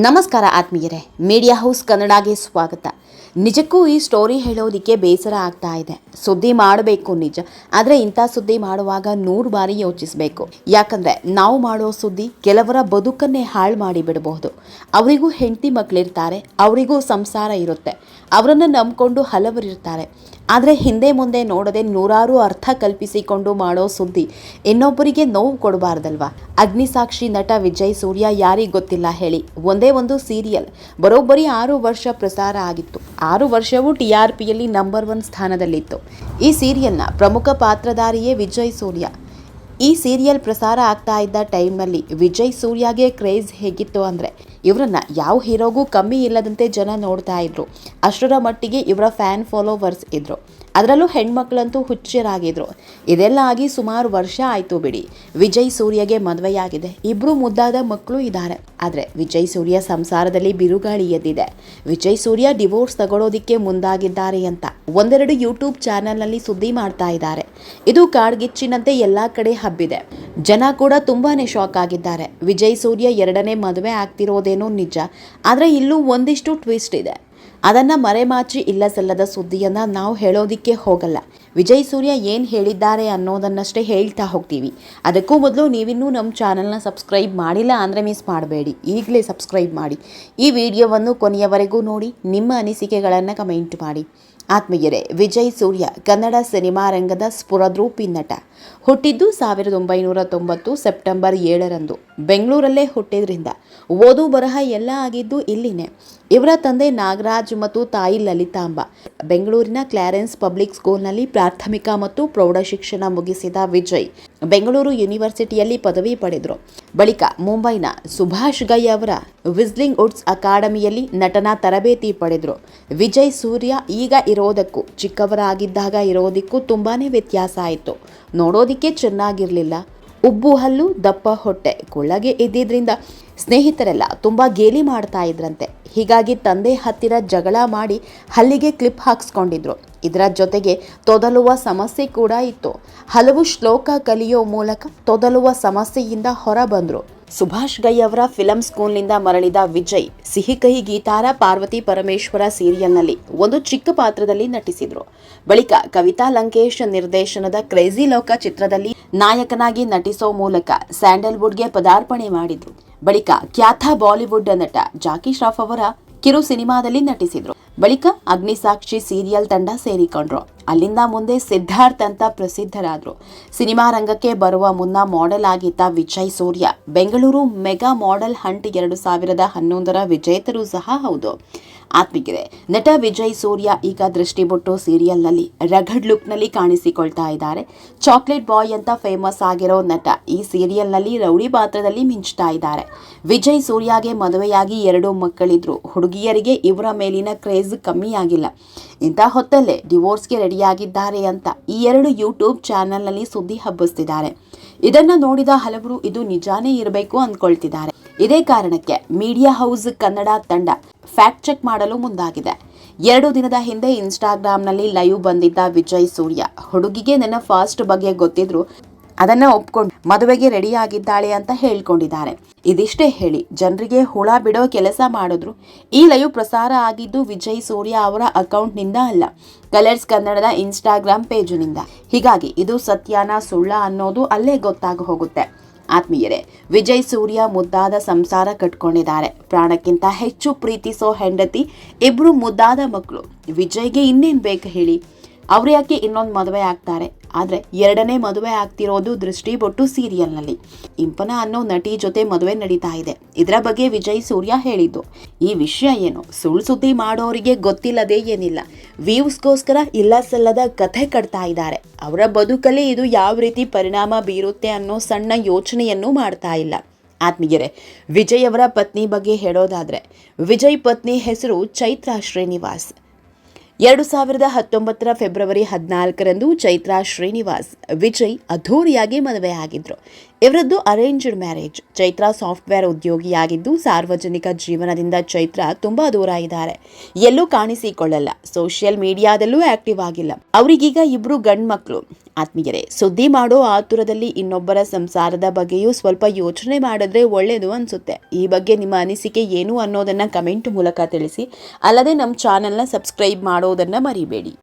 ನಮಸ್ಕಾರ ಆತ್ಮೀಯರೇ media house ಕನ್ನಡಗೆ ಸ್ವಾಗತ. ನಿಜಕ್ಕೂ ಈ ಸ್ಟೋರಿ ಹೇಳೋದಕ್ಕೆ ಬೇಸರ ಆಗ್ತಾ ಇದೆ. ಸುದ್ದಿ ಮಾಡಬೇಕು ನಿಜ, ಆದರೆ ಇಂಥ ಸುದ್ದಿ ಮಾಡುವಾಗ ನೂರು ಬಾರಿ ಯೋಚಿಸಬೇಕು. ಯಾಕಂದರೆ ನಾವು ಮಾಡೋ ಸುದ್ದಿ ಕೆಲವರ ಬದುಕನ್ನೇ ಹಾಳು ಮಾಡಿ ಬಿಡಬಹುದು ಅವರಿಗೂ ಹೆಂಡತಿ ಮಕ್ಕಳಿರ್ತಾರೆ ಅವರಿಗೂ ಸಂಸಾರ ಇರುತ್ತೆ. ಅವರನ್ನು ನಂಬಿಕೊಂಡು ಹಲವರಿರ್ತಾರೆ. ಆದರೆ ಹಿಂದೆ ಮುಂದೆ ನೋಡದೆ ನೂರಾರು ಅರ್ಥ ಕಲ್ಪಿಸಿಕೊಂಡು ಮಾಡೋ ಸುದ್ದಿ ಇನ್ನೊಬ್ಬರಿಗೆ ನೋವು ಕೊಡಬಾರ್ದಲ್ವಾ? ಅಗ್ನಿಸಾಕ್ಷಿ ನಟ ವಿಜಯ್ ಸೂರ್ಯ ಯಾರಿಗೆ ಗೊತ್ತಿಲ್ಲ ಹೇಳಿ. ಒಂದೇ ಒಂದು ಸೀರಿಯಲ್. ಬರೋಬ್ಬರಿ ಆರು ವರ್ಷ ಪ್ರಸಾರ ಆಗಿತ್ತು. ಆರು ವರ್ಷವೂ ಟಿ ಆರ್ ಪಿಯಲ್ಲಿ ನಂಬರ್ ಒನ್ ಸ್ಥಾನದಲ್ಲಿತ್ತು. ಈ ಸೀರಿಯಲ್ನ ಪ್ರಮುಖ ಪಾತ್ರಧಾರಿಯೇ ವಿಜಯ್ ಸೂರ್ಯ. ಈ ಸೀರಿಯಲ್ ಪ್ರಸಾರ ಆಗ್ತಾ ಇದ್ದ ಟೈಮ್ನಲ್ಲಿ ವಿಜಯ್ ಸೂರ್ಯಗೆ ಕ್ರೇಜ್ ಹೇಗಿತ್ತು ಅಂದರೆ ಇವರನ್ನ ಯಾವ ಹೀರೋಗೂ ಕಮ್ಮಿ ಇಲ್ಲದಂತೆ ಜನ ನೋಡ್ತಾ ಇದ್ರು. ಅಷ್ಟರ ಮಟ್ಟಿಗೆ ಇವರ ಫ್ಯಾನ್ ಫಾಲೋವರ್ಸ್ ಇದ್ರು. ಅದರಲ್ಲೂ ಹೆಣ್ಮಕ್ಳಂತೂ ಹುಚ್ಚರಾಗಿದ್ರು. ಇದೆಲ್ಲ ಆಗಿ ಸುಮಾರು ವರ್ಷ ಆಯಿತು ಬಿಡಿ. ವಿಜಯ್ ಸೂರ್ಯಗೆ ಮದುವೆಯಾಗಿದೆ. ಇಬ್ಬರು ಮುದ್ದಾದ ಮಕ್ಕಳು ಇದ್ದಾರೆ. ಆದರೆ ವಿಜಯ್ ಸೂರ್ಯ ಸಂಸಾರದಲ್ಲಿ ಬಿರುಗಾಳಿ ಎದ್ದಿದೆ. ವಿಜಯ್ ಸೂರ್ಯ ಡಿವೋರ್ಸ್ ತಗೊಳ್ಳೋದಿಕ್ಕೆ ಮುಂದಾಗಿದ್ದಾರೆ ಅಂತ ಒಂದೆರಡು ಯೂಟ್ಯೂಬ್ ಚಾನೆಲ್ನಲ್ಲಿ ಸುದ್ದಿ ಮಾಡ್ತಾ ಇದ್ದಾರೆ. ಇದು ಕಾಡ್ಗಿಚ್ಚಿನಂತೆ ಎಲ್ಲ ಕಡೆ ಹಬ್ಬಿದೆ. ಜನ ಕೂಡ ತುಂಬಾನೇ ಶಾಕ್ ಆಗಿದ್ದಾರೆ. ವಿಜಯ್ ಸೂರ್ಯ ಎರಡನೇ ಮದುವೆ ಆಗ್ತಿರೋದೇನೋ ನಿಜ. ಆದರೆ ಇಲ್ಲೂ ಒಂದಿಷ್ಟು ಟ್ವಿಸ್ಟ್ ಇದೆ. ಅದನ್ನು ಮರೆಮಾಚಿ ಇಲ್ಲ ಸಲ್ಲದ ಸುದ್ದಿಯನ್ನು ನಾವು ಹೇಳೋದಿಕ್ಕೆ ಹೋಗಲ್ಲ. ವಿಜಯ್ ಸೂರ್ಯ ಏನು ಹೇಳಿದ್ದಾರೆ ಅನ್ನೋದನ್ನಷ್ಟೇ ಹೇಳ್ತಾ ಹೋಗ್ತೀವಿ. ಅದಕ್ಕೂ ಮೊದಲು ನೀವಿನ್ನೂ ನಮ್ಮ ಚಾನಲ್ನ ಸಬ್ಸ್ಕ್ರೈಬ್ ಮಾಡಿಲ್ಲ ಅಂದರೆ ಮಿಸ್ ಮಾಡಬೇಡಿ. ಈಗಲೇ ಸಬ್ಸ್ಕ್ರೈಬ್ ಮಾಡಿ. ಈ ವಿಡಿಯೋವನ್ನು ಕೊನೆಯವರೆಗೂ ನೋಡಿ, ನಿಮ್ಮ ಅನಿಸಿಕೆಗಳನ್ನು ಕಮೆಂಟ್ ಮಾಡಿ. ಆತ್ಮೀಯರೇ, ವಿಜಯ್ ಸೂರ್ಯ, ಕನ್ನಡ ಸಿನಿಮಾ ರಂಗದ ಸ್ಫುರದ್ರೂಪಿ ನಟ. ಹುಟ್ಟಿದ್ದು ಸಾವಿರದ ಒಂಬೈನೂರ ತೊಂಬತ್ತು ಸೆಪ್ಟೆಂಬರ್ ಏಳರಂದು. ಬೆಂಗಳೂರಲ್ಲೇ ಹುಟ್ಟಿದ್ರಿಂದ. ಓದು ಬರಹ ಎಲ್ಲ ಆಗಿದ್ದು ಇಲ್ಲಿನೇ. ಇವರ ತಂದೆ ನಾಗರಾಜ್ ಮತ್ತು ತಾಯಿ ಲಲಿತಾಂಬ. ಬೆಂಗಳೂರಿನ ಕ್ಲಾರೆನ್ಸ್ ಪಬ್ಲಿಕ್ ಸ್ಕೂಲ್ನಲ್ಲಿ ಪ್ರಾಥಮಿಕ ಮತ್ತು ಪ್ರೌಢ ಶಿಕ್ಷಣ ಮುಗಿಸಿದ ವಿಜಯ್. ಬೆಂಗಳೂರು ಯೂನಿವರ್ಸಿಟಿಯಲ್ಲಿ ಪದವಿ ಪಡೆದರು. ಬಳಿಕ ಮುಂಬೈನ ಸುಭಾಷ್ ಗೈ ಅವರ ವಿಸ್ಲಿಂಗ್ ವುಡ್ಸ್ ಅಕಾಡೆಮಿಯಲ್ಲಿ ನಟನಾ ತರಬೇತಿ ಪಡೆದರು. ವಿಜಯ್ ಸೂರ್ಯ ಈಗ ಇರೋದಕ್ಕೂ, ಚಿಕ್ಕವರಾಗಿದ್ದಾಗ ಇರೋದಕ್ಕೂ ತುಂಬಾ ವ್ಯತ್ಯಾಸ ಆಯಿತು. ನೋಡೋದಿಕ್ಕೆ ಚೆನ್ನಾಗಿರಲಿಲ್ಲ. ಉಬ್ಬು ಹಲ್ಲು, ದಪ್ಪ ಹೊಟ್ಟೆ, ಕೊಳ್ಳಗೆ ಇದ್ದಿದ್ರಿಂದ ಸ್ನೇಹಿತರೆಲ್ಲ ತುಂಬ ಗೇಲಿ ಮಾಡ್ತಾ ಇದ್ರಂತೆ. ಹೀಗಾಗಿ ತಂದೆ ಹತ್ತಿರ ಜಗಳ ಮಾಡಿ ಹಲ್ಲಿಗೆ ಕ್ಲಿಪ್ ಹಾಕ್ಸ್ಕೊಂಡಿದ್ರು. ಇದರ ಜೊತೆಗೆ ತೊದಲುವ ಸಮಸ್ಯೆ ಕೂಡ ಇತ್ತು. ಹಲವು ಶ್ಲೋಕ ಕಲಿಯೋ ಮೂಲಕ ತೊದಲುವ ಸಮಸ್ಯೆಯಿಂದ ಹೊರಬಂದರು. ಸುಭಾಷ್ ಗೈ ಅವರ ಫಿಲಂ ಸ್ಕೂಲ್ನಿಂದ ಮರಳಿದ ವಿಜಯ್ ಸಿಹಿ ಕಹಿ ಗೀತಾರ ಪಾರ್ವತಿ ಪರಮೇಶ್ವರ ಸೀರಿಯಲ್ನಲ್ಲಿ ಒಂದು ಚಿಕ್ಕ ಪಾತ್ರದಲ್ಲಿ ನಟಿಸಿದ್ರು. ಬಳಿಕ ಕವಿತಾ ಲಂಕೇಶ್ ನಿರ್ದೇಶನದ ಕ್ರೇಜಿ ಲೋಕ ಚಿತ್ರದಲ್ಲಿ ನಾಯಕನಾಗಿ ನಟಿಸೋ ಮೂಲಕ ಸ್ಯಾಂಡಲ್ವುಡ್ಗೆ ಪದಾರ್ಪಣೆ ಮಾಡಿದ್ರು. ಬಳಿಕ ಖ್ಯಾತ ಬಾಲಿವುಡ್ ನಟ ಜಾಕಿ ಶ್ರಾಫ್ ಅವರ ಕಿರು ಸಿನಿಮಾದಲ್ಲಿ ನಟಿಸಿದ್ರು. ಬಳಿಕ ಅಗ್ನಿಸಾಕ್ಷಿ ಸೀರಿಯಲ್ ತಂಡ ಸೇರಿಕೊಂಡ್ರು. ಅಲ್ಲಿಂದ ಮುಂದೆ ಸಿದ್ಧಾರ್ಥ್ ಅಂತ ಪ್ರಸಿದ್ಧರಾದ್ರು. ಸಿನಿಮಾ ರಂಗಕ್ಕೆ ಬರುವ ಮುನ್ನ ಮಾಡೆಲ್ ಆಗಿದ್ದ Vijay Surya, Bengaluru mega model hunt ಎರಡು ಸಾವಿರದ ಹನ್ನೊಂದರ ವಿಜೇತರು ಸಹ ಹೌದು. ಆತ್ಮಿಗಿದೆ ನಟ ವಿಜಯ್ ಸೂರ್ಯ ಈಗ ದೃಷ್ಟಿಬೊಟ್ಟು ಸೀರಿಯಲ್ನಲ್ಲಿ ರಗಡ್ ಲುಕ್ನಲ್ಲಿ ಕಾಣಿಸಿಕೊಳ್ತಾ ಇದ್ದಾರೆ. ಚಾಕ್ಲೇಟ್ ಬಾಯ್ ಅಂತ ಫೇಮಸ್ ಆಗಿರೋ ನಟ ಈ ಸೀರಿಯಲ್ನಲ್ಲಿ ರೌಡಿ ಪಾತ್ರದಲ್ಲಿ ಮಿಂಚ್ತಾ ಇದ್ದಾರೆ. ವಿಜಯ್ ಸೂರ್ಯಗೆ ಮದುವೆಯಾಗಿ ಎರಡು ಮಕ್ಕಳಿದ್ರು. ಹುಡುಗಿಯರಿಗೆ ಇವರ ಮೇಲಿನ ಕ್ರೇಜ್ ಕಮ್ಮಿ ಆಗಿಲ್ಲ ಇಂಥ ಹೊತ್ತಲ್ಲೇ ಡಿವೋರ್ಸ್ಗೆ ರೆಡಿಯಾಗಿದ್ದಾರೆ ಅಂತ ಈ ಎರಡು ಯೂಟ್ಯೂಬ್ ಚಾನೆಲ್ನಲ್ಲಿ ಸುದ್ದಿ ಹಬ್ಬಿಸ್ತಿದ್ದಾರೆ. ಇದನ್ನು ನೋಡಿದ ಹಲವರು ಇದು ನಿಜಾನೇ ಇರಬೇಕು ಅಂದ್ಕೊಳ್ತಿದ್ದಾರೆ. ಇದೇ ಕಾರಣಕ್ಕೆ ಮೀಡಿಯಾ ಹೌಸ್ ಕನ್ನಡ ತಂಡ ಫ್ಯಾಕ್ಟ್ ಚೆಕ್ ಮಾಡಲು ಮುಂದಾಗಿದೆ. ಎರಡು ದಿನದ ಹಿಂದೆ ಇನ್ಸ್ಟಾಗ್ರಾಮ್ನಲ್ಲಿ ಲೈವ್ ಬಂದಿದ್ದ ವಿಜಯ್ ಸೂರ್ಯ, ಹುಡುಗಿಗೆ ನನ್ನ ಫಾಸ್ಟ್ ಬಗ್ಗೆ ಗೊತ್ತಿದ್ರು ಅದನ್ನ ಒಪ್ಕೊಂಡು ಮದುವೆಗೆ ರೆಡಿ ಆಗಿದ್ದಾಳೆ ಅಂತ ಹೇಳ್ಕೊಂಡಿದ್ದಾರೆ. ಇದಿಷ್ಟೇ ಹೇಳಿ, ಜನರಿಗೆ ಹುಳ ಬಿಡೋ ಕೆಲಸ ಮಾಡಿದ್ರು. ಈ ಲೈವ್ ಪ್ರಸಾರ ಆಗಿದ್ದು ವಿಜಯ್ ಸೂರ್ಯ ಅವರ ಅಕೌಂಟ್ನಿಂದ ಅಲ್ಲ, ಕಲರ್ಸ್ ಕನ್ನಡದ ಇನ್ಸ್ಟಾಗ್ರಾಮ್ ಪೇಜ್ನಿಂದ. ಹೀಗಾಗಿ ಇದು ಸತ್ಯಾನ ಸುಳ್ಳ ಅನ್ನೋದು ಅಲ್ಲೇ ಗೊತ್ತಾಗ ಹೋಗುತ್ತೆ. ಆತ್ಮೀಯರೇ, ವಿಜಯ್ ಸೂರ್ಯ ಮುದ್ದಾದ ಸಂಸಾರ ಕಟ್ಕೊಂಡಿದ್ದಾರೆ. ಪ್ರಾಣಕ್ಕಿಂತ ಹೆಚ್ಚು ಪ್ರೀತಿಸೋ ಹೆಂಡತಿ ಇಬ್ರು ಮುದ್ದಾದ ಮಕ್ಕಳು. ವಿಜಯ್ಗೆ ಇನ್ನೇನು ಬೇಕು ಹೇಳಿ? ಅವ್ರು ಯಾಕೆ ಇನ್ನೊಂದು ಮದುವೆ ಆಗ್ತಾರೆ? ಆದರೆ ಎರಡನೇ ಮದುವೆ ಆಗ್ತಿರೋದು ದೃಷ್ಟಿ ಬೊಟ್ಟು ಸೀರಿಯಲ್ನಲ್ಲಿ. ಇಂಪನ ಅನ್ನೋ ನಟಿ ಜೊತೆ ಮದುವೆ ನಡೀತಾ ಇದೆ. ಇದರ ಬಗ್ಗೆ ವಿಜಯ್ ಸೂರ್ಯ ಹೇಳಿದ್ದು. ಈ ವಿಷಯ ಏನು? ಸುಳ್ಳು ಸುದ್ದಿ ಮಾಡೋರಿಗೆ ಗೊತ್ತಿಲ್ಲದೆ ಏನಿಲ್ಲ. ವ್ಯೂಸ್ಗೋಸ್ಕರ ಇಲ್ಲ ಸಲ್ಲದ ಕಥೆ ಕಟ್ತಾ ಇದ್ದಾರೆ. ಅವರ ಬದುಕಲ್ಲಿ ಇದು ಯಾವ ರೀತಿ ಪರಿಣಾಮ ಬೀರುತ್ತೆ ಅನ್ನೋ ಸಣ್ಣ ಯೋಚನೆಯನ್ನು ಮಾಡ್ತಾ ಇಲ್ಲ. ಆತ್ಮೀಯರೇ, ವಿಜಯ್ ಅವರ ಪತ್ನಿ ಬಗ್ಗೆ ಹೇಳೋದಾದರೆ, ವಿಜಯ್ ಪತ್ನಿ ಹೆಸರು ಚೈತ್ರಾ ಶ್ರೀನಿವಾಸ್. ಎರಡು ಸಾವಿರದ ಹತ್ತೊಂಬತ್ತರ ಫೆಬ್ರವರಿ ಹದಿನಾಲ್ಕರಂದು ಚೈತ್ರಾ ಶ್ರೀನಿವಾಸ್ ವಿಜಯ್ ಅದ್ಧೂರಿಯಾಗಿ ಮದುವೆಯಾಗಿದ್ರು. ಇವರದ್ದು ಅರೇಂಜ್ಡ್ ಮ್ಯಾರೇಜ್ ಚೈತ್ರ ಸಾಫ್ಟ್ವೇರ್ ಉದ್ಯೋಗಿಯಾಗಿದ್ದು ಸಾರ್ವಜನಿಕ ಜೀವನದಿಂದ ಚೈತ್ರ ತುಂಬಾ ದೂರ ಇದ್ದಾರೆ. ಎಲ್ಲೂ ಕಾಣಿಸಿಕೊಳ್ಳಲ್ಲ. ಸೋಷಿಯಲ್ ಮೀಡಿಯಾದಲ್ಲೂ ಆಕ್ಟಿವ್ ಆಗಿಲ್ಲ. ಅವರಿಗೀಗ ಇಬ್ರು ಗಂಡ್ಮಕ್ಳು. ಆತ್ಮೀಯರೇ, ಸುದ್ದಿ ಮಾಡೋ ಆತುರದಲ್ಲಿ ಇನ್ನೊಬ್ಬರ ಸಂಸಾರದ ಬಗ್ಗೆಯೂ ಸ್ವಲ್ಪ ಯೋಚನೆ ಮಾಡಿದ್ರೆ ಒಳ್ಳೆಯದು ಅನ್ಸುತ್ತೆ. ಈ ಬಗ್ಗೆ ನಿಮ್ಮ ಅನಿಸಿಕೆ ಏನು ಅನ್ನೋದನ್ನ ಕಮೆಂಟ್ ಮೂಲಕ ತಿಳಿಸಿ. ಅಲ್ಲದೆ ನಮ್ಮ ಚಾನೆಲ್ನ ಸಬ್ಸ್ಕ್ರೈಬ್ ಮಾಡೋದನ್ನ ಮರಿಬೇಡಿ.